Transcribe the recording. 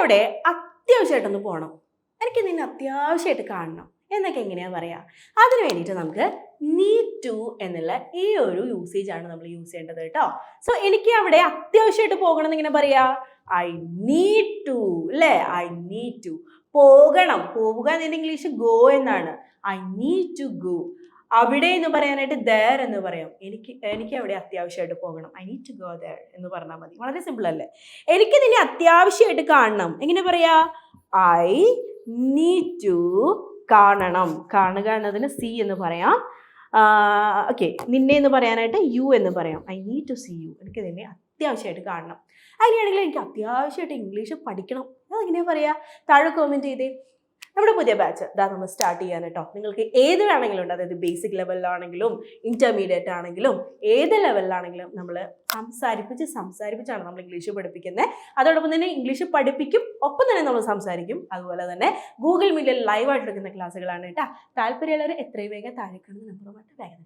അവിടെ അത്യാവശ്യമായിട്ടൊന്ന് പോകണം എനിക്ക് നിന്നെ അത്യാവശ്യമായിട്ട് കാണണം. എന്നൊക്കെ എങ്ങനെയാണ് പറയുക അതിന് വേണ്ടിയിട്ട് നമുക്ക് നീഡ് ടു എന്നുള്ള ഈ ഒരു യൂസേജ് ആണ് നമ്മൾ യൂസ് ചെയ്യേണ്ടത് കേട്ടോ. സോ എനിക്ക് അവിടെ അത്യാവശ്യമായിട്ട് പോകണം എന്ന് ഇങ്ങനെ പറയാ? ഐ നീഡ് ടു അല്ലേ ഐ നീഡ് ടു പോകണം. പോവുക എന്നതിന് ഇംഗ്ലീഷ് ഗോ എന്നാണ്. ഐ നീഡ് ടു ഗോ അവിടെ എന്ന് പറയാനായിട്ട് ദയർ എന്ന് പറയാം. എനിക്ക് എനിക്ക് അവിടെ അത്യാവശ്യമായിട്ട് പോകണം. I need to go there എന്ന് പറഞ്ഞാൽ മതി. വളരെ സിമ്പിൾ അല്ലേ? എനിക്ക് നിന്നെ അത്യാവശ്യമായിട്ട് കാണണം. എങ്ങനെ പറയാ? ഐ നീഡ് ടു കാണണം. കാണുക എന്നതിന് സി എന്ന് പറയാം. ഓക്കെ നിന്നെ എന്ന് പറയാനായിട്ട് യു എന്ന് പറയാം. I need to see you എനിക്ക് നിന്നെ അത്യാവശ്യമായിട്ട് കാണണം. അങ്ങനെയാണെങ്കിൽ എനിക്ക് അത്യാവശ്യമായിട്ട് ഇംഗ്ലീഷ് പഠിക്കണം. അതെങ്ങനെയാ പറയാ? താഴെ കോമെന്റ് ചെയ്തേ. നമ്മുടെ പുതിയ ബാച്ച് ഇതാ നമ്മൾ സ്റ്റാർട്ട് ചെയ്യാൻ കേട്ടോ നിങ്ങൾക്ക് ഏത് വേണമെങ്കിലും ഉണ്ട്. അതായത് ബേസിക് ലെവലിലാണെങ്കിലും ഇന്റർമീഡിയറ്റ് ആണെങ്കിലും ഏത് ലെവലിലാണെങ്കിലും നമ്മൾ സംസാരിപ്പിച്ച് സംസാരിപ്പിച്ചാണ് നമ്മൾ ഇംഗ്ലീഷ് പഠിപ്പിക്കുന്നത് അതോടൊപ്പം തന്നെ ഇംഗ്ലീഷ് പഠിപ്പിക്കും ഒപ്പം തന്നെ നമ്മൾ സംസാരിക്കും. അതുപോലെ തന്നെ ഗൂഗിൾ മീറ്റിൽ ലൈവ് ആയിട്ട് എടുക്കുന്ന ക്ലാസ്സുകളാണ് കേട്ടോ താല്പര്യമുള്ളവർ എത്രയും വേഗം താഴെ കാണുന്ന നമ്പറുമായിട്ട് വേഗം